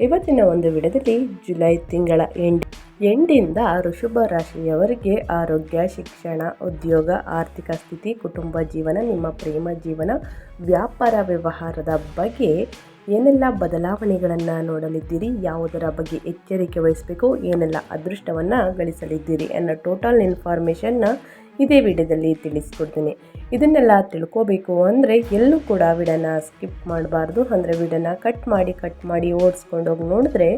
ಇವತ್ತಿನ ಒಂದು ವಿಡದಲ್ಲಿ ಜುಲೈ ತಿಂಗಳ ಎಂಡ್ ಎಂಡಿಂದ ಋಷಭ ರಾಶಿಯವರಿಗೆ ಆರೋಗ್ಯ, ಶಿಕ್ಷಣ, ಉದ್ಯೋಗ, ಆರ್ಥಿಕ ಸ್ಥಿತಿ, ಕುಟುಂಬ ಜೀವನ, ನಿಮ್ಮ ಪ್ರೇಮ ಜೀವನ, ವ್ಯಾಪಾರ ವ್ಯವಹಾರದ ಬಗ್ಗೆ ಏನೆಲ್ಲ ಬದಲಾವಣೆಗಳನ್ನು ನೋಡಲಿದ್ದೀರಿ, ಯಾವುದರ ಬಗ್ಗೆ ಎಚ್ಚರಿಕೆ ವಹಿಸಬೇಕು, ಏನೆಲ್ಲ ಅದೃಷ್ಟವನ್ನು ಗಳಿಸಲಿದ್ದೀರಿ ಅನ್ನೋ ಟೋಟಲ್ ಇನ್ಫಾರ್ಮೇಷನ್ನ ಇದೇ ವಿಡಿಯೋದಲ್ಲಿ ತಿಳಿಸ್ಕೊಡ್ತೀನಿ. ಇದನ್ನೆಲ್ಲ ತಿಳ್ಕೋಬೇಕು ಅಂದರೆ ಎಲ್ಲೂ ಕೂಡ ವಿಡನ ಸ್ಕಿಪ್ ಮಾಡಬಾರ್ದು. ಅಂದರೆ ವಿಡನ ಕಟ್ ಮಾಡಿ ಕಟ್ ಮಾಡಿ ಓಡಿಸ್ಕೊಂಡೋಗಿ ನೋಡಿದ್ರೆ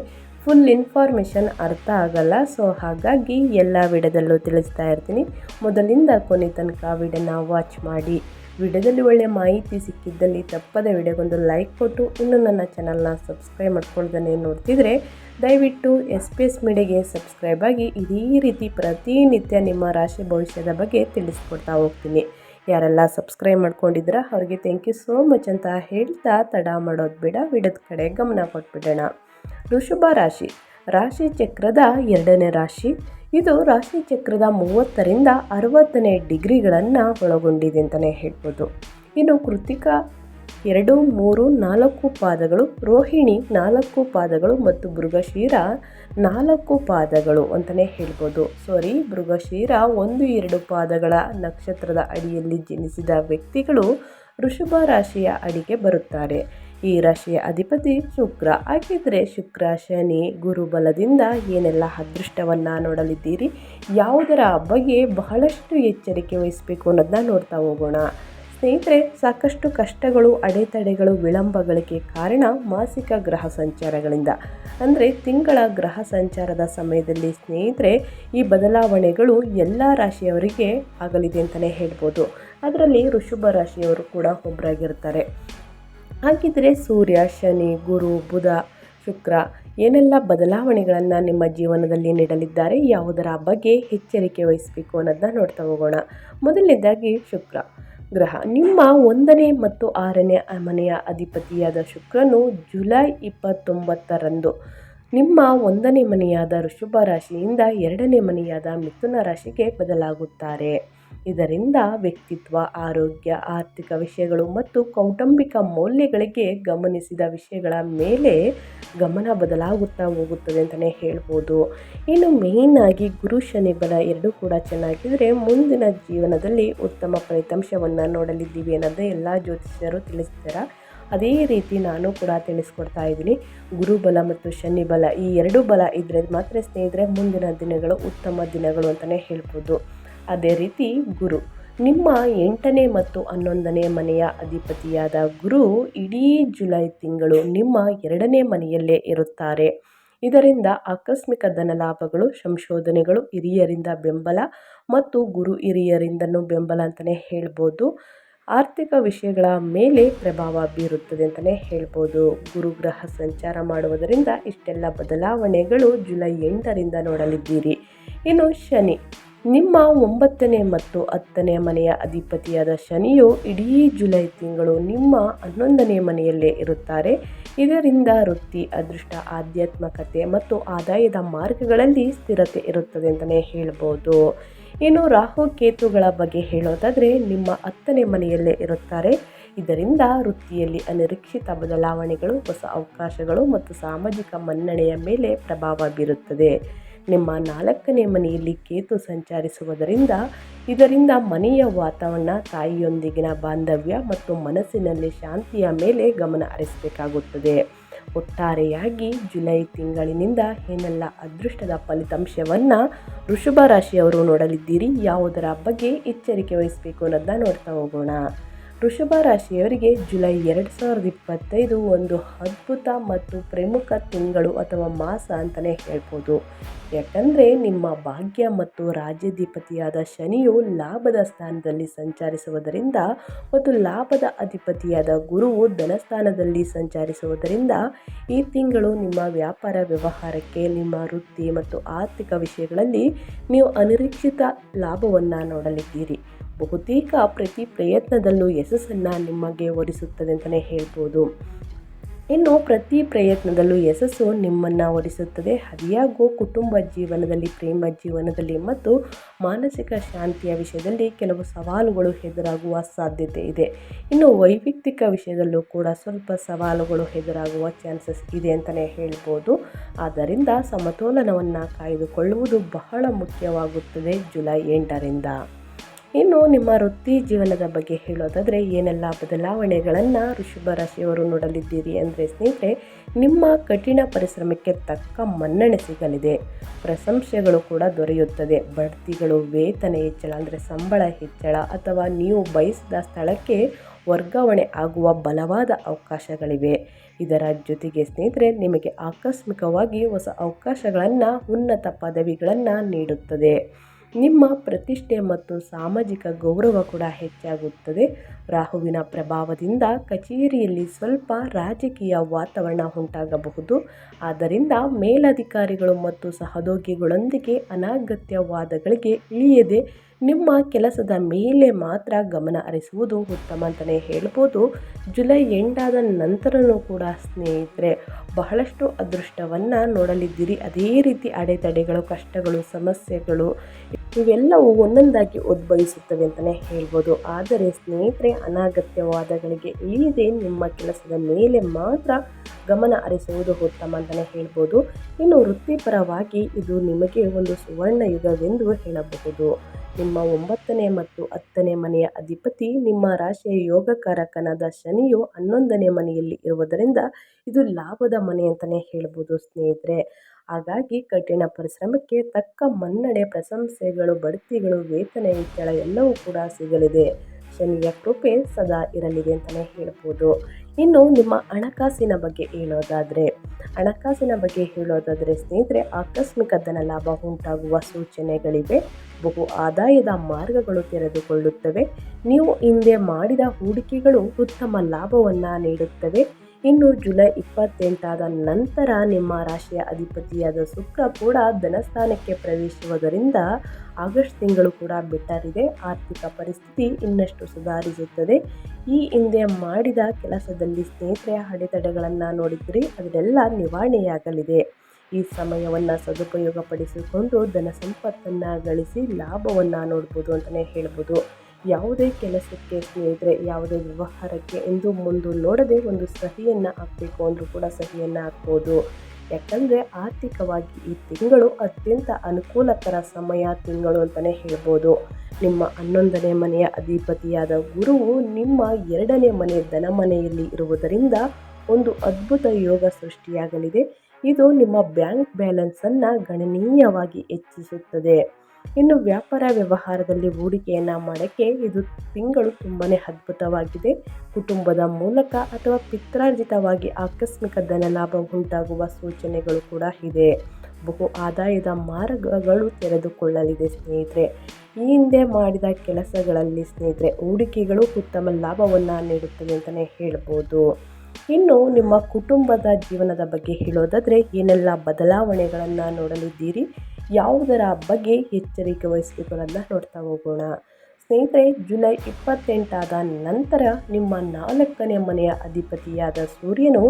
ಫುಲ್ ಇನ್ಫಾರ್ಮೇಷನ್ ಅರ್ಥ ಆಗಲ್ಲ. ಸೊ ಹಾಗಾಗಿ ಎಲ್ಲ ವಿಡದಲ್ಲೂ ತಿಳಿಸ್ತಾ ಇರ್ತೀನಿ. ಮೊದಲಿಂದ ಕೊನೆ ತನಕ ವಿಡನ ವಾಚ್ ಮಾಡಿ ವಿಡಿಯೋದಲ್ಲಿ ಒಳ್ಳೆ ಮಾಹಿತಿ ಸಿಕ್ಕಿದ್ದಲ್ಲಿ ತಪ್ಪದ ವಿಡಿಯೋಗೊಂದು ಲೈಕ್ ಕೊಟ್ಟು, ಇನ್ನು ನನ್ನ ಚಾನಲ್ನ ಸಬ್ಸ್ಕ್ರೈಬ್ ಮಾಡ್ಕೊಳ್ದೇ ನೋಡ್ತಿದ್ರೆ, ದಯವಿಟ್ಟು ಎಸ್ ಪಿ ಎಸ್ ಮೀಡಿಯಾಗೆ ಸಬ್ಸ್ಕ್ರೈಬ್ ಆಗಿ ಇದೇ ರೀತಿ ಪ್ರತಿನಿತ್ಯ ನಿಮ್ಮ ರಾಶಿ ಭವಿಷ್ಯದ ಬಗ್ಗೆ ತಿಳಿಸ್ಕೊಡ್ತಾ ಹೋಗ್ತೀನಿ. ಯಾರೆಲ್ಲ ಸಬ್ಸ್ಕ್ರೈಬ್ ಮಾಡ್ಕೊಂಡಿದ್ರ ಅವ್ರಿಗೆ ಥ್ಯಾಂಕ್ ಯು ಸೋ ಮಚ್ ಅಂತ ಹೇಳ್ತಾ ತಡ ಮಾಡೋದು ಬೇಡ, ವಿಡದ ಕಡೆ ಗಮನ ಕೊಟ್ಬಿಡೋಣ. ಋಷಭ ರಾಶಿ ರಾಶಿ ಚಕ್ರದ ಎರಡನೇ ರಾಶಿ. ಇದು ರಾಶಿ ಚಕ್ರದ ಮೂವತ್ತರಿಂದ ಅರವತ್ತನೇ ಡಿಗ್ರಿಗಳನ್ನು ಒಳಗೊಂಡಿದೆ ಅಂತಲೇ ಹೇಳ್ಬೋದು. ಇನ್ನು ಕೃತಿಕ ಎರಡು, ಮೂರು, ನಾಲ್ಕು ಪಾದಗಳು, ರೋಹಿಣಿ ನಾಲ್ಕು ಪಾದಗಳು ಮತ್ತು ಮೃಗಶೀರ ನಾಲ್ಕು ಪಾದಗಳು ಅಂತಲೇ ಹೇಳ್ಬೋದು. ಸಾರಿ ಮೃಗಶೀರ ಒಂದು, ಎರಡು ಪಾದಗಳ ನಕ್ಷತ್ರದ ಅಡಿಯಲ್ಲಿ ಜನಿಸಿದ ವ್ಯಕ್ತಿಗಳು ಋಷಭ ರಾಶಿಯ ಅಡಿಗೆ ಬರುತ್ತಾರೆ. ಈ ರಾಶಿಯ ಅಧಿಪತಿ ಶುಕ್ರ. ಹಾಗಿದ್ರೆ ಶುಕ್ರ, ಶನಿ ಗುರುಬಲದಿಂದ ಏನೆಲ್ಲ ಅದೃಷ್ಟವನ್ನು ನೋಡಲಿದ್ದೀರಿ, ಯಾವುದರ ಬಗ್ಗೆ ಬಹಳಷ್ಟು ಎಚ್ಚರಿಕೆ ವಹಿಸಬೇಕು ಅನ್ನೋದನ್ನ ನೋಡ್ತಾ ಹೋಗೋಣ. ಸ್ನೇಹಿತರೆ, ಸಾಕಷ್ಟು ಕಷ್ಟಗಳು, ಅಡೆತಡೆಗಳು, ವಿಳಂಬಗಳಿಗೆ ಕಾರಣ ಮಾಸಿಕ ಗ್ರಹ ಸಂಚಾರಗಳಿಂದ. ಅಂದರೆ ತಿಂಗಳ ಗ್ರಹ ಸಂಚಾರದ ಸಮಯದಲ್ಲಿ ಸ್ನೇಹಿತರೆ, ಈ ಬದಲಾವಣೆಗಳು ಎಲ್ಲ ರಾಶಿಯವರಿಗೆ ಆಗಲಿದೆ ಅಂತಲೇ ಹೇಳ್ಬೋದು. ಅದರಲ್ಲಿ ಋಷಭ ರಾಶಿಯವರು ಕೂಡ ಒಬ್ಬರಾಗಿರ್ತಾರೆ ಹಾಗಿದ್ರೆ ಸೂರ್ಯ, ಶನಿ, ಗುರು, ಬುಧ, ಶುಕ್ರ ಏನೆಲ್ಲ ಬದಲಾವಣೆಗಳನ್ನು ನಿಮ್ಮ ಜೀವನದಲ್ಲಿ ನೀಡಲಿದ್ದಾರೆ, ಯಾವುದರ ಬಗ್ಗೆ ಎಚ್ಚರಿಕೆ ವಹಿಸಬೇಕು ಅನ್ನೋದನ್ನ ನೋಡ್ತಾ ಹೋಗೋಣ. ಮೊದಲನೇದಾಗಿ ಶುಕ್ರ. ಗ್ರಹ. ನಿಮ್ಮ ಒಂದನೇ ಮತ್ತು ಆರನೇ ಮನೆಯ ಅಧಿಪತಿಯಾದ ಶುಕ್ರನು ಜುಲೈ ಇಪ್ಪತ್ತೊಂಬತ್ತರಂದು. ನಿಮ್ಮ ಒಂದನೇ ಮನೆಯಾದ ಋಷಭ ರಾಶಿಯಿಂದ ಎರಡನೇ ಮನೆಯಾದ ಮಿಥುನ ರಾಶಿಗೆ ಬದಲಾಗುತ್ತಾರೆ. ಇದರಿಂದ ವ್ಯಕ್ತಿತ್ವ, ಆರೋಗ್ಯ, ಆರ್ಥಿಕ ವಿಷಯಗಳು ಮತ್ತು ಕೌಟುಂಬಿಕ ಮೌಲ್ಯಗಳಿಗೆ ಗಮನಿಸಿದ ವಿಷಯಗಳ ಮೇಲೆ ಗಮನ ಬದಲಾಗುತ್ತಾ ಹೋಗುತ್ತದೆ ಅಂತಲೇ ಹೇಳ್ಬೋದು. ಇನ್ನು ಮೇಯ್ನಾಗಿ ಗುರು ಶನಿ ಬಲ ಎರಡೂ ಕೂಡ ಚೆನ್ನಾಗಿದ್ದರೆ ಮುಂದಿನ ಜೀವನದಲ್ಲಿ ಉತ್ತಮ ಫಲಿತಾಂಶವನ್ನು ನೋಡಲಿದ್ದೀವಿ ಅನ್ನೋದೇ ಎಲ್ಲ ಜ್ಯೋತಿಷ್ಯರು ತಿಳಿಸ್ತಾರೆ. ಅದೇ ರೀತಿ ನಾನು ಕೂಡ ತಿಳಿಸ್ಕೊಡ್ತಾ ಇದ್ದೀನಿ. ಗುರುಬಲ ಮತ್ತು ಶನಿ ಬಲ ಈ ಎರಡು ಬಲ ಇದ್ದರೆ ಮಾತ್ರ ಸ್ನೇಹಿತರೆ ಮುಂದಿನ ದಿನಗಳು ಉತ್ತಮ ದಿನಗಳು ಅಂತಲೇ ಹೇಳ್ಬೋದು. ಅದೇ ರೀತಿ ಗುರು. ನಿಮ್ಮ ಎಂಟನೇ ಮತ್ತು ಹನ್ನೊಂದನೇ ಮನೆಯ ಅಧಿಪತಿಯಾದ ಗುರು ಇಡೀ ಜುಲೈ ತಿಂಗಳು ನಿಮ್ಮ ಎರಡನೇ ಮನೆಯಲ್ಲೇ ಇರುತ್ತಾರೆ. ಇದರಿಂದ ಆಕಸ್ಮಿಕ ಧನಲಾಭಗಳು, ಸಂಶೋಧನೆಗಳು ಹಿರಿಯರಿಂದ ಬೆಂಬಲ ಮತ್ತು ಗುರು ಹಿರಿಯರಿಂದನೂ ಬೆಂಬಲ ಅಂತಲೇ ಹೇಳ್ಬೋದು. ಆರ್ಥಿಕ ವಿಷಯಗಳ ಮೇಲೆ ಪ್ರಭಾವ ಬೀರುತ್ತದೆ ಅಂತಲೇ ಹೇಳ್ಬೋದು. ಗುರುಗ್ರಹ ಸಂಚಾರ ಮಾಡುವುದರಿಂದ ಇಷ್ಟೆಲ್ಲ ಬದಲಾವಣೆಗಳು ಜುಲೈ ಎಂಟರಿಂದ ನೋಡಲಿದ್ದೀರಿ. ಇನ್ನು ಶನಿ. ನಿಮ್ಮ ಒಂಬತ್ತನೇ ಮತ್ತು ಹತ್ತನೇ ಮನೆಯ ಅಧಿಪತಿಯಾದ ಶನಿಯು ಇಡೀ ಜುಲೈ ತಿಂಗಳು ನಿಮ್ಮ ಹನ್ನೊಂದನೇ ಮನೆಯಲ್ಲೇ ಇರುತ್ತಾರೆ. ಇದರಿಂದ ವೃತ್ತಿ, ಅದೃಷ್ಟ, ಆಧ್ಯಾತ್ಮಕತೆ ಮತ್ತು ಆದಾಯದ ಮಾರ್ಗಗಳಲ್ಲಿ ಸ್ಥಿರತೆ ಇರುತ್ತದೆ ಅಂತಲೇ ಹೇಳ್ಬೋದು. ಇನ್ನು ರಾಹು ಕೇತುಗಳ ಬಗ್ಗೆ ಹೇಳೋದಾದರೆ ನಿಮ್ಮ ಹತ್ತನೇ ಮನೆಯಲ್ಲೇ ಇರುತ್ತಾರೆ. ಇದರಿಂದ ವೃತ್ತಿಯಲ್ಲಿ ಅನಿರೀಕ್ಷಿತ ಬದಲಾವಣೆಗಳು, ಹೊಸ ಅವಕಾಶಗಳು ಮತ್ತು ಸಾಮಾಜಿಕ ಮನ್ನಣೆಯ ಮೇಲೆ ಪ್ರಭಾವ ಬೀರುತ್ತದೆ. ನಿಮ್ಮ ನಾಲ್ಕನೇ ಮನೆಯಲ್ಲಿ ಕೇತು ಸಂಚರಿಸುವುದರಿಂದ ಇದರಿಂದ ಮನೆಯ ವಾತಾವರಣ, ತಾಯಿಯೊಂದಿಗಿನ ಬಾಂಧವ್ಯ ಮತ್ತು ಮನಸ್ಸಿನಲ್ಲಿ ಶಾಂತಿಯ ಮೇಲೆ ಗಮನ ಹರಿಸಬೇಕಾಗುತ್ತದೆ. ಒಟ್ಟಾರೆಯಾಗಿ ಜುಲೈ ತಿಂಗಳಿನಿಂದ ಏನೆಲ್ಲ ಅದೃಷ್ಟದ ಫಲಿತಾಂಶವನ್ನು ವೃಷಭ ರಾಶಿಯವರು ನೋಡಲಿದ್ದೀರಿ, ಯಾವುದರ ಬಗ್ಗೆ ಎಚ್ಚರಿಕೆ ವಹಿಸಬೇಕು ಅನ್ನೋದನ್ನ ನೋಡ್ತಾ ಹೋಗೋಣ. ವೃಷಭ ರಾಶಿಯವರಿಗೆ ಜುಲೈ ಎರಡು ಸಾವಿರದ ಇಪ್ಪತ್ತೈದು ಒಂದು ಅದ್ಭುತ ಮತ್ತು ಪ್ರಮುಖ ತಿಂಗಳು ಅಥವಾ ಮಾಸ ಅಂತಲೇ ಹೇಳ್ಬೋದು. ಯಾಕಂದರೆ ನಿಮ್ಮ ಭಾಗ್ಯ ಮತ್ತು ರಾಜ್ಯಾಧಿಪತಿಯಾದ ಶನಿಯು ಲಾಭದ ಸ್ಥಾನದಲ್ಲಿ ಸಂಚರಿಸುವುದರಿಂದ ಮತ್ತು ಲಾಭದ ಅಧಿಪತಿಯಾದ ಗುರುವು ಧನಸ್ಥಾನದಲ್ಲಿ ಸಂಚರಿಸುವುದರಿಂದ ಈ ತಿಂಗಳು ನಿಮ್ಮ ವ್ಯಾಪಾರ ವ್ಯವಹಾರಕ್ಕೆ, ನಿಮ್ಮ ವೃತ್ತಿ ಮತ್ತು ಆರ್ಥಿಕ ವಿಷಯಗಳಲ್ಲಿ ನೀವು ಅನಿರೀಕ್ಷಿತ ಲಾಭವನ್ನು ನೋಡಲಿದ್ದೀರಿ. ಬಹುತೇಕ ಪ್ರತಿ ಪ್ರಯತ್ನದಲ್ಲೂ ಯಶಸ್ಸನ್ನು ನಿಮಗೆ ಒರಿಸುತ್ತದೆ ಅಂತಲೇ ಹೇಳ್ಬೋದು. ಇನ್ನು ಪ್ರತಿ ಪ್ರಯತ್ನದಲ್ಲೂ ಯಶಸ್ಸು ನಿಮ್ಮನ್ನು ಒಲಿಸುತ್ತದೆ ಹರಿಯಾಗೋ ಕುಟುಂಬ ಜೀವನದಲ್ಲಿ, ಪ್ರೇಮ ಜೀವನದಲ್ಲಿ ಮತ್ತು ಮಾನಸಿಕ ಶಾಂತಿಯ ವಿಷಯದಲ್ಲಿ ಕೆಲವು ಸವಾಲುಗಳು ಎದುರಾಗುವ ಸಾಧ್ಯತೆ ಇದೆ. ಇನ್ನು ವೈಯಕ್ತಿಕ ವಿಷಯದಲ್ಲೂ ಕೂಡ ಸ್ವಲ್ಪ ಸವಾಲುಗಳು ಎದುರಾಗುವ ಚಾನ್ಸಸ್ ಇದೆ ಅಂತಲೇ ಹೇಳ್ಬೋದು. ಆದ್ದರಿಂದ ಸಮತೋಲನವನ್ನು ಕಾಯ್ದುಕೊಳ್ಳುವುದು ಬಹಳ ಮುಖ್ಯವಾಗುತ್ತದೆ ಜುಲೈ ಎಂಟರಿಂದ. ಇನ್ನು ನಿಮ್ಮ ವೃತ್ತಿ ಜೀವನದ ಬಗ್ಗೆ ಹೇಳೋದಾದರೆ ಏನೆಲ್ಲ ಬದಲಾವಣೆಗಳನ್ನು ಋಷಭ ರಾಶಿಯವರು ನೋಡಲಿದ್ದೀರಿ ಅಂದರೆ ಸ್ನೇಹಿತರೆ, ನಿಮ್ಮ ಕಠಿಣ ಪರಿಶ್ರಮಕ್ಕೆ ತಕ್ಕ ಮನ್ನಣೆ ಸಿಗಲಿದೆ. ಪ್ರಶಂಸೆಗಳು ಕೂಡ ದೊರೆಯುತ್ತದೆ. ಬಡ್ತಿಗಳು ವೇತನ ಹೆಚ್ಚಳ ಅಂದರೆ ಸಂಬಳ ಹೆಚ್ಚಳ ಅಥವಾ ನೀವು ಬಯಸಿದ ಸ್ಥಳಕ್ಕೆ ವರ್ಗಾವಣೆ ಆಗುವ ಬಲವಾದ ಅವಕಾಶಗಳಿವೆ. ಇದರ ಜೊತೆಗೆ ಸ್ನೇಹಿತರೆ, ನಿಮಗೆ ಆಕಸ್ಮಿಕವಾಗಿ ಹೊಸ ಅವಕಾಶಗಳನ್ನು ಉನ್ನತ ಪದವಿಗಳನ್ನು ನೀಡುತ್ತದೆ. ನಿಮ್ಮ ಪ್ರತಿಷ್ಠೆ ಮತ್ತು ಸಾಮಾಜಿಕ ಗೌರವ ಕೂಡ ಹೆಚ್ಚಾಗುತ್ತದೆ. ರಾಹುವಿನ ಪ್ರಭಾವದಿಂದ ಕಚೇರಿಯಲ್ಲಿ ಸ್ವಲ್ಪ ರಾಜಕೀಯ ವಾತಾವರಣ ಉಂಟಾಗಬಹುದು. ಆದ್ದರಿಂದ ಮೇಲಧಿಕಾರಿಗಳು ಮತ್ತು ಸಹೋದ್ಯೋಗಿಗಳೊಂದಿಗೆ ಅನಗತ್ಯ ವಾದಗಳಿಗೆ ಇಳಿಯದೆ ನಿಮ್ಮ ಕೆಲಸದ ಮೇಲೆ ಮಾತ್ರ ಗಮನ ಹರಿಸುವುದು ಉತ್ತಮ ಅಂತಲೇ ಹೇಳ್ಬೋದು. ಜುಲೈ ಎಂಡಾದ ನಂತರನೂ ಕೂಡ ಸ್ನೇಹಿತರೆ, ಬಹಳಷ್ಟು ಅದೃಷ್ಟವನ್ನು ನೋಡಲಿದ್ದೀರಿ. ಅದೇ ರೀತಿ ಅಡೆತಡೆಗಳು, ಕಷ್ಟಗಳು, ಸಮಸ್ಯೆಗಳು ಇವೆಲ್ಲವೂ ಒಂದೊಂದಾಗಿ ಉದ್ಭವಿಸುತ್ತವೆ ಅಂತಲೇ ಹೇಳ್ಬೋದು. ಆದರೆ ಸ್ನೇಹಿತರೆ, ಅನಾಗತ್ಯವಾದಗಳಿಗೆ ನಿಮ್ಮ ಕೆಲಸದ ಮೇಲೆ ಮಾತ್ರ ಗಮನ ಹರಿಸುವುದು ಉತ್ತಮ ಅಂತಲೇ ಹೇಳ್ಬೋದು. ಇನ್ನು ವೃತ್ತಿಪರವಾಗಿ ಇದು ನಿಮಗೆ ಒಂದು ಸುವರ್ಣ ಯುಗವೆಂದು ಹೇಳಬಹುದು. ನಿಮ್ಮ ಒಂಬತ್ತನೇ ಮತ್ತು ಹತ್ತನೇ ಮನೆಯ ಅಧಿಪತಿ, ನಿಮ್ಮ ರಾಶಿಯ ಯೋಗಕಾರಕನಾದ ಶನಿಯು ಹನ್ನೊಂದನೇ ಮನೆಯಲ್ಲಿ ಇರುವುದರಿಂದ ಇದು ಲಾಭದ ಮನೆ ಅಂತಲೇ ಹೇಳ್ಬೋದು ಸ್ನೇಹಿತರೆ. ಹಾಗಾಗಿ ಕಠಿಣ ಪರಿಶ್ರಮಕ್ಕೆ ತಕ್ಕ ಮನ್ನಣೆ, ಪ್ರಶಂಸೆಗಳು, ಬಡ್ತಿಗಳು, ವೇತನ ಹೆಚ್ಚಳ ಎಲ್ಲವೂ ಕೂಡ ಸಿಗಲಿದೆ. ಶನಿಯ ಕೃಪೆ ಸದಾ ಇರಲಿದೆ ಅಂತಲೇ ಹೇಳ್ಬೋದು. ಇನ್ನು ನಿಮ್ಮ ಹಣಕಾಸಿನ ಬಗ್ಗೆ ಹೇಳೋದಾದರೆ, ಹಣಕಾಸಿನ ಬಗ್ಗೆ ಹೇಳೋದಾದರೆ ಸ್ನೇಹಿತರೆ, ಆಕಸ್ಮಿಕ ಧನ ಲಾಭ ಉಂಟಾಗುವ ಸೂಚನೆಗಳಿವೆ. ಬಹು ಆದಾಯದ ಮಾರ್ಗಗಳು ತೆರೆದುಕೊಳ್ಳುತ್ತವೆ. ನೀವು ಹಿಂದೆ ಮಾಡಿದ ಹೂಡಿಕೆಗಳು ಉತ್ತಮ ಲಾಭವನ್ನು ನೀಡುತ್ತವೆ. ಇನ್ನು ಜುಲೈ ಇಪ್ಪತ್ತೆಂಟಾದ ನಂತರ ನಿಮ್ಮ ರಾಶಿಯ ಅಧಿಪತಿಯಾದ ಶುಕ್ರ ಕೂಡ ಧನಸ್ಥಾನಕ್ಕೆ ಪ್ರವೇಶಿಸುವುದರಿಂದ ಆಗಸ್ಟ್ ತಿಂಗಳು ಕೂಡ ಬೆಟರ್ ಇದೆ. ಆರ್ಥಿಕ ಪರಿಸ್ಥಿತಿ ಇನ್ನಷ್ಟು ಸುಧಾರಿಸುತ್ತದೆ. ಈ ಹಿಂದೆ ಮಾಡಿದ ಕೆಲಸದಲ್ಲಿ ಸ್ನೇಹಿತರೆ, ಅಡೆತಡೆಗಳನ್ನು ನೋಡಿದ್ರಿ ಅದೆಲ್ಲ ನಿವಾರಣೆಯಾಗಲಿದೆ. ಈ ಸಮಯವನ್ನು ಸದುಪಯೋಗಪಡಿಸಿಕೊಂಡು ಧನ ಸಂಪತ್ತನ್ನು ಗಳಿಸಿ ಲಾಭವನ್ನು ನೋಡ್ಬೋದು ಅಂತಲೇ ಹೇಳ್ಬೋದು. ಯಾವುದೇ ಕೆಲಸಕ್ಕೆ ಸ್ನೇಹಿತರೆ, ಯಾವುದೇ ವ್ಯವಹಾರಕ್ಕೆ ಎಂದು ಮುಂದೆ ನೋಡದೆ ಒಂದು ಸಹಿಯನ್ನು ಹಾಕಬೇಕು ಅಂದರೂ ಕೂಡ ಸಹಿಯನ್ನು ಹಾಕ್ಬೋದು. ಯಾಕಂದರೆ ಆರ್ಥಿಕವಾಗಿ ಈ ತಿಂಗಳು ಅತ್ಯಂತ ಅನುಕೂಲಕರ ಸಮಯ ತಿಂಗಳು ಅಂತಲೇ ಹೇಳ್ಬೋದು. ನಿಮ್ಮ ಹನ್ನೊಂದನೇ ಮನೆಯ ಅಧಿಪತಿಯಾದ ಗುರುವು ನಿಮ್ಮ ಎರಡನೇ ಮನೆ ಧನ ಮನೆಯಲ್ಲಿ ಇರುವುದರಿಂದ ಒಂದು ಅದ್ಭುತ ಯೋಗ ಸೃಷ್ಟಿಯಾಗಲಿದೆ. ಇದು ನಿಮ್ಮ ಬ್ಯಾಂಕ್ ಬ್ಯಾಲೆನ್ಸನ್ನು ಗಣನೀಯವಾಗಿ ಹೆಚ್ಚಿಸುತ್ತದೆ. ಇನ್ನು ವ್ಯಾಪಾರ ವ್ಯವಹಾರದಲ್ಲಿ ಹೂಡಿಕೆಯನ್ನು ಮಾಡೋಕ್ಕೆ ಇದು ತಿಂಗಳು ತುಂಬಾ ಅದ್ಭುತವಾಗಿದೆ. ಕುಟುಂಬದ ಮೂಲಕ ಅಥವಾ ಪಿತ್ರಾರ್ಜಿತವಾಗಿ ಆಕಸ್ಮಿಕ ಧನಲಾಭ ಉಂಟಾಗುವ ಸೂಚನೆಗಳು ಕೂಡ ಇದೆ. ಬಹು ಆದಾಯದ ಮಾರ್ಗಗಳು ತೆರೆದುಕೊಳ್ಳಲಿದೆ ಸ್ನೇಹಿತರೆ. ಈ ಹಿಂದೆ ಮಾಡಿದ ಕೆಲಸಗಳಲ್ಲಿ ಸ್ನೇಹಿತರೆ, ಹೂಡಿಕೆಗಳು ಉತ್ತಮ ಲಾಭವನ್ನು ನೀಡುತ್ತವೆ ಅಂತಲೇ ಹೇಳ್ಬೋದು. ಇನ್ನು ನಿಮ್ಮ ಕುಟುಂಬದ ಜೀವನದ ಬಗ್ಗೆ ಹೇಳೋದಾದರೆ ಏನೆಲ್ಲ ಬದಲಾವಣೆಗಳನ್ನು ನೋಡಲಿದ್ದೀರಿ? ಯಾವುದರ ಬಗ್ಗೆ ಎಚ್ಚರಿಕೆ ವಹಿಸಬೇಕನ್ನೋದನ್ನ ನೋಡ್ತಾ ಹೋಗೋಣ. ಸ್ನೇಹಿತರೆ, ಜುಲೈ ಇಪ್ಪತ್ತೆಂಟಾದ ನಂತರ ನಿಮ್ಮ ನಾಲ್ಕನೇ ಮನೆಯ ಅಧಿಪತಿಯಾದ ಸೂರ್ಯನು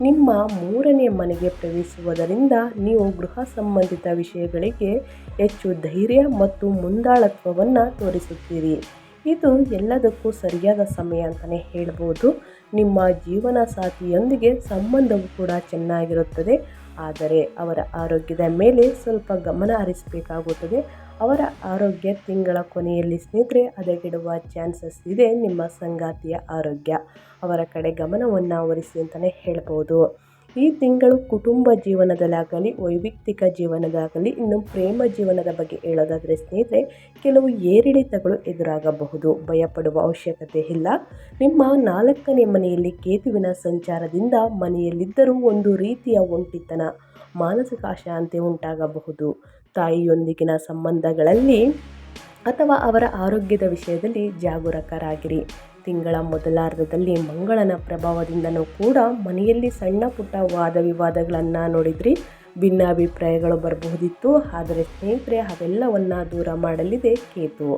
ನಿಮ್ಮ ಮೂರನೇ ಮನೆಗೆ ಪ್ರವೇಶಿಸುವುದರಿಂದ ನೀವು ಗೃಹ ಸಂಬಂಧಿತ ವಿಷಯಗಳಿಗೆ ಹೆಚ್ಚು ಧೈರ್ಯ ಮತ್ತು ಮುಂದಾಳತ್ವವನ್ನು ತೋರಿಸುತ್ತೀರಿ. ಇದು ಎಲ್ಲದಕ್ಕೂ ಸರಿಯಾದ ಸಮಯ ಅಂತಲೇ ಹೇಳ್ಬೋದು. ನಿಮ್ಮ ಜೀವನ ಸಾಥಿಯೊಂದಿಗೆ ಸಂಬಂಧವು ಕೂಡ ಚೆನ್ನಾಗಿರುತ್ತದೆ. ಆದರೆ ಅವರ ಆರೋಗ್ಯದ ಮೇಲೆ ಸ್ವಲ್ಪ ಗಮನ ಹರಿಸಬೇಕಾಗುತ್ತದೆ. ಅವರ ಆರೋಗ್ಯ ತಿಂಗಳ ಕೊನೆಯಲ್ಲಿ ಸ್ನೇಹಿತರೆ, ಹದಗೆಡುವ ಚಾನ್ಸಸ್ ಇದೆ ನಿಮ್ಮ ಸಂಗಾತಿಯ ಆರೋಗ್ಯ. ಅವರ ಕಡೆ ಗಮನವನ್ನು ಹರಿಸಿ ಅಂತಲೇ ಹೇಳ್ಬೋದು. ಈ ತಿಂಗಳು ಕುಟುಂಬ ಜೀವನದಲ್ಲಾಗಲಿ, ವೈಯಕ್ತಿಕ ಜೀವನದಾಗಲಿ, ಇನ್ನು ಪ್ರೇಮ ಜೀವನದ ಬಗ್ಗೆ ಹೇಳೋದಾದರೆ ಸ್ನೇಹಿತರೆ, ಕೆಲವು ಏರಿಳಿತಗಳು ಎದುರಾಗಬಹುದು. ಭಯಪಡುವ ಅವಶ್ಯಕತೆ ಇಲ್ಲ. ನಿಮ್ಮ ನಾಲ್ಕನೇ ಮನೆಯಲ್ಲಿ ಕೇತುವಿನ ಸಂಚಾರದಿಂದ ಮನೆಯಲ್ಲಿದ್ದರೂ ಒಂದು ರೀತಿಯ ಒಂಟಿತನ, ಮಾನಸಿಕ ಅಶಾಂತಿ ಉಂಟಾಗಬಹುದು. ತಾಯಿಯೊಂದಿಗಿನ ಸಂಬಂಧಗಳಲ್ಲಿ ಅಥವಾ ಅವರ ಆರೋಗ್ಯದ ವಿಷಯದಲ್ಲಿ ಜಾಗರೂಕರಾಗಿರಿ. ತಿಂಗಳ ಮೊದಲಾರ್ಧದಲ್ಲಿ ಮಂಗಳನ ಪ್ರಭಾವದಿಂದನೂ ಕೂಡ ಮನೆಯಲ್ಲಿ ಸಣ್ಣ ಪುಟ್ಟ ವಾದ ವಿವಾದಗಳನ್ನು ನೋಡಿದ್ರಿ. ಭಿನ್ನಾಭಿಪ್ರಾಯಗಳು ಬರಬಹುದಿತ್ತು, ಆದರೆ ಸ್ನೇಹಿತರೆ ಅವೆಲ್ಲವನ್ನು ದೂರ ಮಾಡಲಿದೆ ಕೇತು.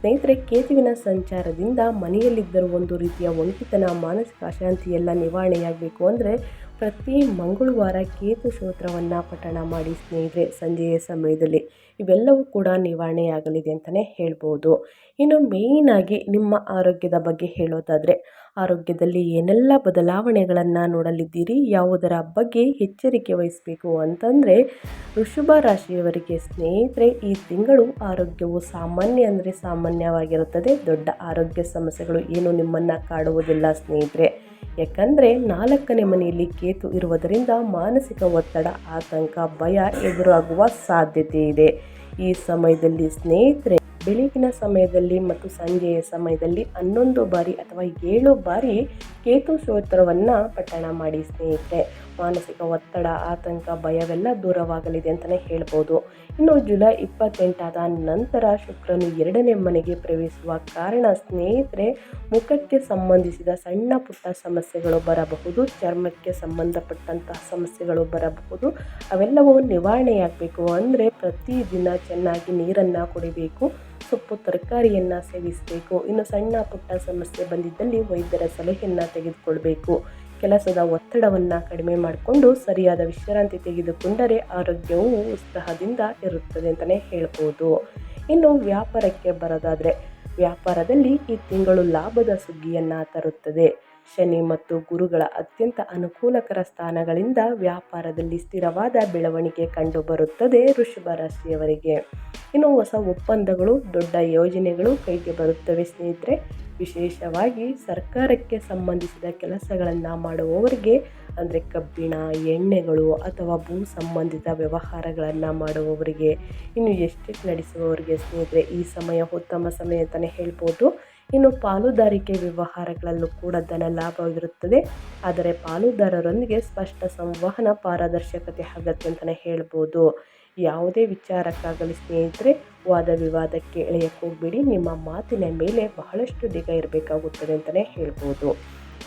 ಸ್ನೇಹಿತರೆ, ಕೇತುವಿನ ಸಂಚಾರದಿಂದ ಮನೆಯಲ್ಲಿದ್ದರೂ ಒಂದು ರೀತಿಯ ಒಂಟಿತನ, ಮಾನಸಿಕ ಅಶಾಂತಿಯೆಲ್ಲ ನಿವಾರಣೆಯಾಗಬೇಕು ಅಂದರೆ ಪ್ರತಿ ಮಂಗಳವಾರ ಕೇತು ಸ್ತೋತ್ರವನ್ನು ಪಠಣ ಮಾಡಿ ಸ್ನೇಹಿತರೆ, ಸಂಜೆಯ ಸಮಯದಲ್ಲಿ. ಇವೆಲ್ಲವೂ ಕೂಡ ನಿವಾರಣೆಯಾಗಲಿದೆ ಅಂತಲೇ ಹೇಳ್ಬೋದು. ಇನ್ನು ಮೇಯ್ನಾಗಿ ನಿಮ್ಮ ಆರೋಗ್ಯದ ಬಗ್ಗೆ ಹೇಳೋದಾದರೆ, ಆರೋಗ್ಯದಲ್ಲಿ ಏನೆಲ್ಲ ಬದಲಾವಣೆಗಳನ್ನು ನೋಡಲಿದ್ದೀರಿ, ಯಾವುದರ ಬಗ್ಗೆ ಎಚ್ಚರಿಕೆ ವಹಿಸಬೇಕು ಅಂತಂದರೆ, ವೃಷಭ ರಾಶಿಯವರಿಗೆ ಸ್ನೇಹಿತರೆ, ಈ ತಿಂಗಳು ಆರೋಗ್ಯವು ಸಾಮಾನ್ಯ ಅಂದರೆ ಸಾಮಾನ್ಯವಾಗಿರುತ್ತದೆ, ದೊಡ್ಡ ಆರೋಗ್ಯ ಸಮಸ್ಯೆಗಳು ಏನು ನಿಮ್ಮನ್ನು ಕಾಡುವುದಿಲ್ಲ ಸ್ನೇಹಿತರೆ. ಯಾಕಂದರೆ ನಾಲ್ಕನೇ ಮನೆಯಲ್ಲಿ ಕೇತು ಇರುವುದರಿಂದ ಮಾನಸಿಕ ಒತ್ತಡ, ಆತಂಕ, ಭಯ ಎದುರಾಗುವ ಸಾಧ್ಯತೆ ಇದೆ. ಈ ಸಮಯದಲ್ಲಿ ಸ್ನೇಹಿತರೆ, ಬೆಳಗಿನ ಸಮಯದಲ್ಲಿ ಮತ್ತು ಸಂಜೆಯ ಸಮಯದಲ್ಲಿ ಹನ್ನೊಂದು ಬಾರಿ ಅಥವಾ ಏಳು ಬಾರಿ ಕೇತು ಸ್ತೋತ್ರವನ್ನು ಪಠಣ ಮಾಡಿ ಸ್ನೇಹಿತರೆ. ಮಾನಸಿಕ ಒತ್ತಡ, ಆತಂಕ, ಭಯವೆಲ್ಲ ದೂರವಾಗಲಿದೆ ಅಂತಲೇ ಹೇಳ್ಬೋದು. ಇನ್ನು ಜುಲೈ ಇಪ್ಪತ್ತೆಂಟಾದ ನಂತರ ಶುಕ್ರನು ಎರಡನೇ ಮನೆಗೆ ಪ್ರವೇಶಿಸುವ ಕಾರಣ ಸ್ನೇಹಿತರೆ, ಮುಖಕ್ಕೆ ಸಂಬಂಧಿಸಿದ ಸಣ್ಣ ಪುಟ್ಟ ಸಮಸ್ಯೆಗಳು ಬರಬಹುದು, ಚರ್ಮಕ್ಕೆ ಸಂಬಂಧಪಟ್ಟಂತಹ ಸಮಸ್ಯೆಗಳು ಬರಬಹುದು, ಅವೆಲ್ಲವೂ ನಿವಾರಣೆಯಾಗಬೇಕು. ಅಂದರೆ ಪ್ರತಿದಿನ ಚೆನ್ನಾಗಿ ನೀರನ್ನು ಕುಡಿಬೇಕು, ಸೊಪ್ಪು, ತರಕಾರಿಯನ್ನು ಸೇವಿಸಬೇಕು. ಇನ್ನು ಸಣ್ಣ ಪುಟ್ಟ ಸಮಸ್ಯೆ ಬಂದಿದ್ದಲ್ಲಿ ವೈದ್ಯರ ಸಲಹೆಯನ್ನು ತೆಗೆದುಕೊಳ್ಬೇಕು. ಕೆಲಸದ ಒತ್ತಡವನ್ನು ಕಡಿಮೆ ಮಾಡಿಕೊಂಡು ಸರಿಯಾದ ವಿಶ್ರಾಂತಿ ತೆಗೆದುಕೊಂಡರೆ ಆರೋಗ್ಯವು ಉತ್ಸಾಹದಿಂದ ಇರುತ್ತದೆ ಅಂತಲೇ ಹೇಳ್ಬೋದು. ಇನ್ನು ವ್ಯಾಪಾರಕ್ಕೆ ಬರೋದಾದರೆ ವ್ಯಾಪಾರದಲ್ಲಿ ಈ ತಿಂಗಳು ಲಾಭದ ಸುಗ್ಗಿಯನ್ನು ತರುತ್ತದೆ. ಶನಿ ಮತ್ತು ಗುರುಗಳ ಅತ್ಯಂತ ಅನುಕೂಲಕರ ಸ್ಥಾನಗಳಿಂದ ವ್ಯಾಪಾರದಲ್ಲಿ ಸ್ಥಿರವಾದ ಬೆಳವಣಿಗೆ ಕಂಡುಬರುತ್ತದೆ ವೃಷಭ ರಾಶಿಯವರಿಗೆ. ಇನ್ನು ಹೊಸ ಒಪ್ಪಂದಗಳು, ದೊಡ್ಡ ಯೋಜನೆಗಳು ಕೈಗೆ ಬರುತ್ತವೆ ಸ್ನೇಹಿತರೆ. ವಿಶೇಷವಾಗಿ ಸರ್ಕಾರಕ್ಕೆ ಸಂಬಂಧಿಸಿದ ಕೆಲಸಗಳನ್ನು ಮಾಡುವವರಿಗೆ, ಅಂದರೆ ಕಬ್ಬಿಣ, ಎಣ್ಣೆಗಳು ಅಥವಾ ಭೂ ಸಂಬಂಧಿತ ವ್ಯವಹಾರಗಳನ್ನು ಮಾಡುವವರಿಗೆ, ಇನ್ನು ಎಸ್ಟೇಟ್ ನಡೆಸುವವರಿಗೆ ಸ್ನೇಹಿತರೆ, ಈ ಸಮಯ ಉತ್ತಮ ಸಮಯ ಅಂತಲೇ ಹೇಳ್ಬೋದು. ಇನ್ನು ಪಾಲುದಾರಿಕೆ ವ್ಯವಹಾರಗಳಲ್ಲೂ ಕೂಡ ಧನ ಲಾಭವಿರುತ್ತದೆ. ಆದರೆ ಪಾಲುದಾರರೊಂದಿಗೆ ಸ್ಪಷ್ಟ ಸಂವಹನ, ಪಾರದರ್ಶಕತೆ ಅಗತ್ಯ ಅಂತಲೇ ಹೇಳ್ಬೋದು. ಯಾವುದೇ ವಿಚಾರಕ್ಕಾಗಲಿ ಸ್ನೇಹಿತರೆ, ವಾದ ವಿವಾದಕ್ಕೆ ಎಳೆಯಕ್ಕೆ ಹೋಗ್ಬೇಡಿ. ನಿಮ್ಮ ಮಾತಿನ ಮೇಲೆ ಬಹಳಷ್ಟು ದಿಗ ಇರಬೇಕಾಗುತ್ತದೆ ಅಂತಲೇ ಹೇಳ್ಬೋದು.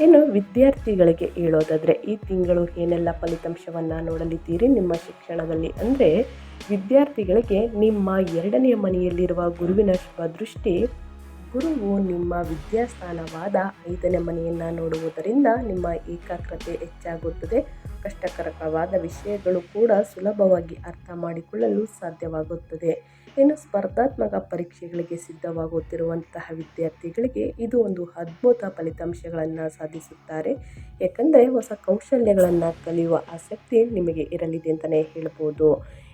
ಇನ್ನು ವಿದ್ಯಾರ್ಥಿಗಳಿಗೆ ಹೇಳೋದಾದರೆ, ಈ ತಿಂಗಳು ಏನೆಲ್ಲ ಫಲಿತಾಂಶವನ್ನು ನೋಡಲಿದ್ದೀರಿ? ನಿಮ್ಮ ಶಿಕ್ಷಣದಲ್ಲಿ ಅಂದರೆ ವಿದ್ಯಾರ್ಥಿಗಳಿಗೆ ನಿಮ್ಮ ಎರಡನೆಯ ಮನೆಯಲ್ಲಿರುವ ಗುರುವಿನ ಶುಭ ದೃಷ್ಟಿ ಗುರುವು ನಿಮ್ಮ ವಿದ್ಯಾಸ್ಥಾನವಾದ ಐದನೇ ಮನೆಯನ್ನು ನೋಡುವುದರಿಂದ ನಿಮ್ಮ ಏಕಾಗ್ರತೆ ಹೆಚ್ಚಾಗುತ್ತದೆ. ಕಷ್ಟಕರವಾದ ವಿಷಯಗಳು ಕೂಡ ಸುಲಭವಾಗಿ ಅರ್ಥ ಮಾಡಿಕೊಳ್ಳಲು ಸಾಧ್ಯವಾಗುತ್ತದೆ. ಇನ್ನು ಸ್ಪರ್ಧಾತ್ಮಕ ಪರೀಕ್ಷೆಗಳಿಗೆ ಸಿದ್ಧವಾಗುತ್ತಿರುವಂತಹ ವಿದ್ಯಾರ್ಥಿಗಳಿಗೆ ಇದು ಒಂದು ಅದ್ಭುತ ಫಲಿತಾಂಶಗಳನ್ನು ಸಾಧಿಸುತ್ತಾರೆ. ಯಾಕಂದರೆ ಹೊಸ ಕೌಶಲ್ಯಗಳನ್ನು ಕಲಿಯುವ ಆಸಕ್ತಿ ನಿಮಗೆ ಇರಲಿದೆ ಅಂತಲೇ ಹೇಳ್ಬೋದು.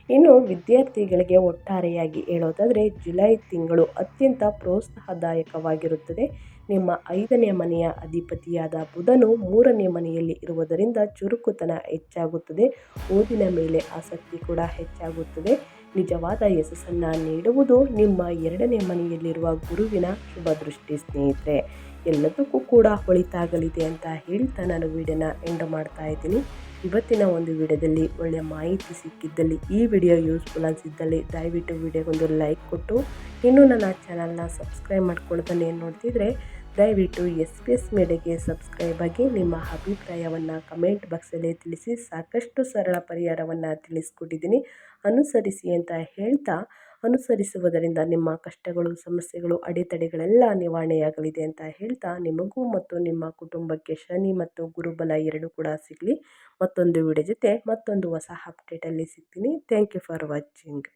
ಇನ್ನು ವಿದ್ಯಾರ್ಥಿಗಳಿಗೆ ಒಟ್ಟಾರೆಯಾಗಿ ಹೇಳೋದಾದರೆ ಜುಲೈ ತಿಂಗಳು ಅತ್ಯಂತ ಪ್ರೋತ್ಸಾಹದಾಯಕವಾಗಿರುತ್ತದೆ. ನಿಮ್ಮ ಐದನೇ ಮನೆಯ ಅಧಿಪತಿಯಾದ ಬುಧನು ಮೂರನೇ ಮನೆಯಲ್ಲಿ ಇರುವುದರಿಂದ ಚುರುಕುತನ ಹೆಚ್ಚಾಗುತ್ತದೆ. ಓದಿನ ಮೇಲೆ ಆಸಕ್ತಿ ಕೂಡ ಹೆಚ್ಚಾಗುತ್ತದೆ. ನಿಜವಾದ ಯಶಸ್ಸನ್ನು ನೀಡುವುದು ನಿಮ್ಮ ಎರಡನೇ ಮನೆಯಲ್ಲಿರುವ ಗುರುವಿನ ಶುಭ ದೃಷ್ಟಿ ಸ್ನೇಹಿತರೆ. ಎಲ್ಲದಕ್ಕೂ ಕೂಡ ಒಳಿತಾಗಲಿದೆ ಅಂತ ಹೇಳ್ತಾ ನಾನು ವೀಡಿಯೋನ ಎಂಡ್ ಮಾಡ್ತಾ ಇದ್ದೀನಿ. ಇವತ್ತಿನ ಒಂದು ವಿಡಿಯೋದಲ್ಲಿ ಒಳ್ಳೆಯ ಮಾಹಿತಿ ಸಿಕ್ಕಿದ್ದಲ್ಲಿ ಈ ವಿಡಿಯೋ ಯೂಸ್ಫುಲ್ ಆಗಿದ್ದಲ್ಲಿ ದಯವಿಟ್ಟು ವಿಡಿಯೋಗೊಂದು ಲೈಕ್ ಕೊಟ್ಟು, ಇನ್ನೂ ನನ್ನ ಚಾನಲ್ನ ಸಬ್ಸ್ಕ್ರೈಬ್ ಮಾಡ್ಕೊಳ್ತಾನೆ ನೋಡ್ತಿದ್ರೆ ದಯವಿಟ್ಟು ಎಸ್ ಪಿ ಎಸ್ ಮೇಡೆಗೆ ಸಬ್ಸ್ಕ್ರೈಬ್ ಆಗಿ ನಿಮ್ಮ ಅಭಿಪ್ರಾಯವನ್ನು ಕಮೆಂಟ್ ಬಾಕ್ಸಲ್ಲಿ ತಿಳಿಸಿ ಸಾಕಷ್ಟು ಸರಳ ಪರಿಹಾರವನ್ನು ತಿಳಿಸ್ಕೊಟ್ಟಿದ್ದೀನಿ. ಅನುಸರಿಸಿ ಅಂತ ಹೇಳ್ತಾ ಅನುಸರಿಸುವುದರಿಂದ ನಿಮ್ಮ ಕಷ್ಟಗಳು, ಸಮಸ್ಯೆಗಳು, ಅಡೆತಡೆಗಳೆಲ್ಲ ನಿವಾರಣೆಯಾಗಲಿದೆ ಅಂತ ಹೇಳ್ತಾ ನಿಮಗೂ ಮತ್ತು ನಿಮ್ಮ ಕುಟುಂಬಕ್ಕೆ ಶನಿ ಮತ್ತು ಗುರುಬಲ ಎರಡು ಕೂಡ ಸಿಗಲಿ. ಮತ್ತೊಂದು ವಿಡಿಯೋ ಜೊತೆ ಮತ್ತೊಂದು ಹೊಸ ಅಪ್ಡೇಟಲ್ಲಿ ಸಿಗ್ತೀನಿ. Thank you for watching